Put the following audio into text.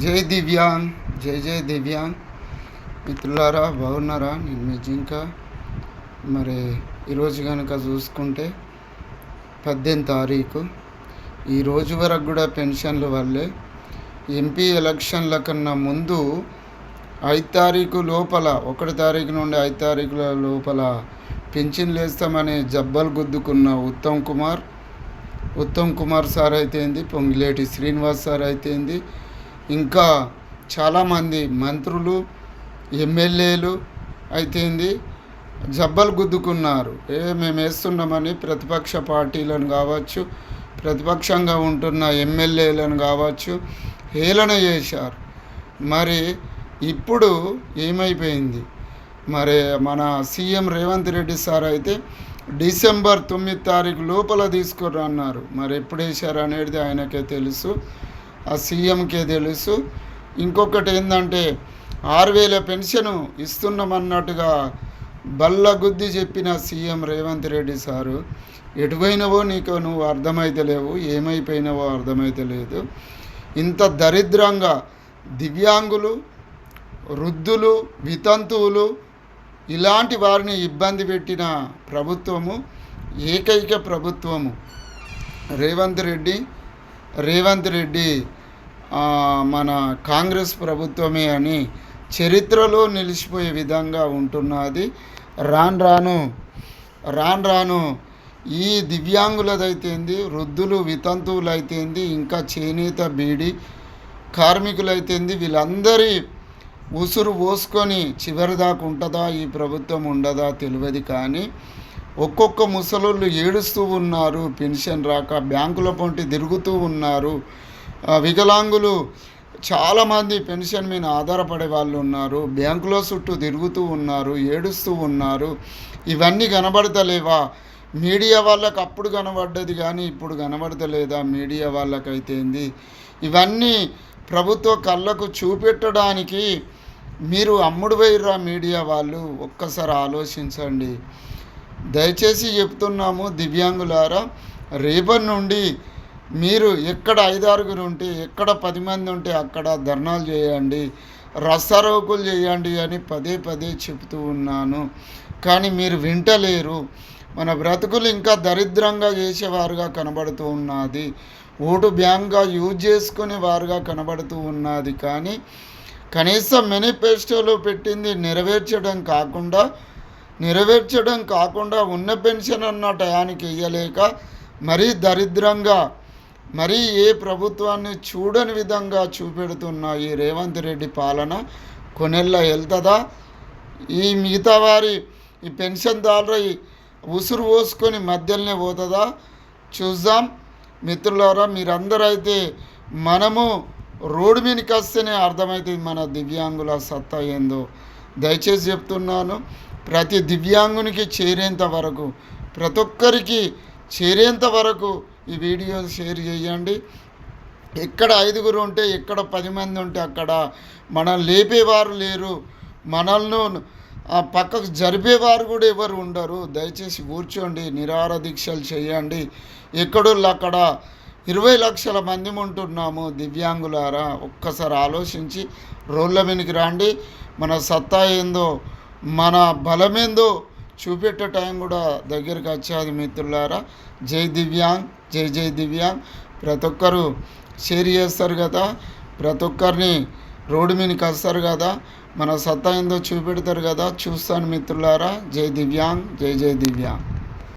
జై దివ్యాంగ్ జై జై దివ్యాంగ్ మిత్రులారా బాగున్నారా? నేను మీ జింక. మరి ఈరోజు కనుక చూసుకుంటే పద్దెనిమిది తారీఖు. ఈ రోజు వరకు కూడా పెన్షన్ల వల్లే ఎంపీ ఎలక్షన్ల కన్నా ముందు ఐదు తారీఖు లోపల ఒకటి తారీఖు నుండి ఐదు తారీఖుల లోపల పెన్షన్లు వేస్తామని జబ్బలు గుద్దుకున్న ఉత్తమ్ కుమార్. ఉత్తమ్ కుమార్ సార్ అయితేంది పొంగిలేటి శ్రీనివాస్ సార్ అయితేంది ఇంకా చాలామంది మంత్రులు ఎమ్మెల్యేలు అయితేంది జబ్బలు గుద్దుకున్నారు. ఏ మేము వేస్తున్నామని ప్రతిపక్ష పార్టీలను కావచ్చు ప్రతిపక్షంగా ఉంటున్న ఎమ్మెల్యేలను కావచ్చు హేళన చేశారు. మరి ఇప్పుడు ఏమైపోయింది? మరి మన సీఎం రేవంత్ రెడ్డి సార్ అయితే డిసెంబర్ తొమ్మిది తారీఖు లోపల తీసుకురన్నారు. మరి ఎప్పుడు వేశారు అనేది ఆయనకే తెలుసు. ఆ సీఎంకే తెలుసు. ఇంకొకటి ఏంటంటే ఆరు వేల పెన్షన్ ఇస్తున్నామన్నట్టుగా బల్లగుద్ది చెప్పిన సీఎం రేవంత్ రెడ్డి సారు ఎటుపోయినవో నీకు నువ్వు అర్థమైతలేవు ఏమైపోయినావో అర్థమైతలేదు ఇంత దరిద్రంగా దివ్యాంగులు వృద్ధులు వితంతువులు ఇలాంటి వారిని ఇబ్బంది పెట్టిన ప్రభుత్వము ఏకైక ప్రభుత్వము రేవంత్ రెడ్డి రేవంత్ రెడ్డి మన కాంగ్రెస్ ప్రభుత్వమే అని చరిత్రలో నిలిచిపోయే విధంగా ఉంటున్నది. రాను రాను రాను రాను ఈ దివ్యాంగులదైతేంది వృద్ధులు వితంతువులైతేంది ఇంకా చేనేత బీడి కార్మికులైతేంది వీళ్ళందరి ఉసురు పోసుకొని చివరి దాకా ఉంటుందా ఈ ప్రభుత్వం ఉండదా తెలియదు కానీ ఒక్కొక్క ముసలోళ్ళు ఏడుస్తూ ఉన్నారు పెన్షన్ రాక బ్యాంకుల పొంటి తిరుగుతూ ఉన్నారు. వికలాంగులు చాలామంది పెన్షన్ మీద ఆధారపడే వాళ్ళు ఉన్నారు బ్యాంకులో చుట్టూ తిరుగుతూ ఉన్నారు ఏడుస్తూ ఉన్నారు. ఇవన్నీ కనబడతలేవా? మీడియా వాళ్ళకి అప్పుడు కనబడ్డది కానీ ఇప్పుడు కనబడతలేదా? మీడియా వాళ్ళకైతేంది ఇవన్నీ ప్రభుత్వ కళ్ళకు చూపెట్టడానికి మీరు అమ్ముడు పోయిర్రా మీడియా వాళ్ళు? ఒక్కసారి ఆలోచించండి. దయచేసి చెప్తున్నాము దివ్యాంగులారా రేపటి నుండి మీరు ఎక్కడ ఐదారుగురు ఉంటే ఎక్కడ పది మంది ఉంటే అక్కడ ధర్నాలు చేయండి రసారోకులు చేయండి అని పదే పదే చెప్తూ ఉన్నాను. కానీ మీరు వింటలేరు. మన బ్రతుకులు ఇంకా దరిద్రంగా చేసేవారుగా కనబడుతూ ఉన్నది. ఓటు బ్యాంక్గా యూజ్ చేసుకునే వారుగా కనబడుతూ ఉన్నది. కానీ కనీసం మేనిఫెస్టోలో పెట్టింది నెరవేర్చడం కాకుండా నెరవేర్చడం కాకుండా ఉన్న పెన్షన్ అన్న టయానికి ఇయ్యలేక మరీ దరిద్రంగా మరీ ఏ ప్రభుత్వాన్ని చూడని విధంగా చూపెడుతున్న ఈ రేవంత్ రెడ్డి పాలన కొనెళ్ళ వెళ్తుందా ఈ మిగతా వారి ఈ పెన్షన్దారులు ఈ ఉసురు పోసుకొని మధ్యలోనే పోతుందా? చూద్దాం. మిత్రులారా మీరందరూ అయితే మనము రోడ్డు మీదకి వస్తేనే అర్థమవుతుంది మన దివ్యాంగుల సత్తా ఏందో. దయచేసి చెప్తున్నాను. ప్రతి దివ్యాంగునికి చేరేంత వరకు ప్రతి ఒక్కరికి చేరేంత వరకు ఈ వీడియో షేర్ చేయండి. ఎక్కడ ఐదుగురు ఉంటే ఎక్కడ పది మంది ఉంటే అక్కడ మనం లేపేవారు లేరు. మనల్ని ఆ పక్కకు జరిపేవారు కూడా ఎవరు ఉండరు. దయచేసి కూర్చోండి నిరాహార దీక్షలు చేయండి. ఎక్కడోళ్ళు అక్కడ? ఇరవై లక్షల మంది ఉంటున్నాము దివ్యాంగులారా. ఒక్కసారి ఆలోచించి రోళ్ళ మీదకి రండి. మన సత్తా ఏందో మన బలమేందో చూపెట్టే టైం కూడా దగ్గరికి వచ్చేది మిత్రులారా. జై దివ్యాంగ్ జై జై దివ్యాంగ్. ప్రతి ఒక్కరు షేర్ చేస్తారు కదా. ప్రతి ఒక్కరిని రోడ్డు మీదకి వస్తారు కదా. మన సత్తా ఏందో చూపెడతారు కదా. చూస్తాను మిత్రులారా. జై దివ్యాంగ్ జై జై దివ్యాంగ్.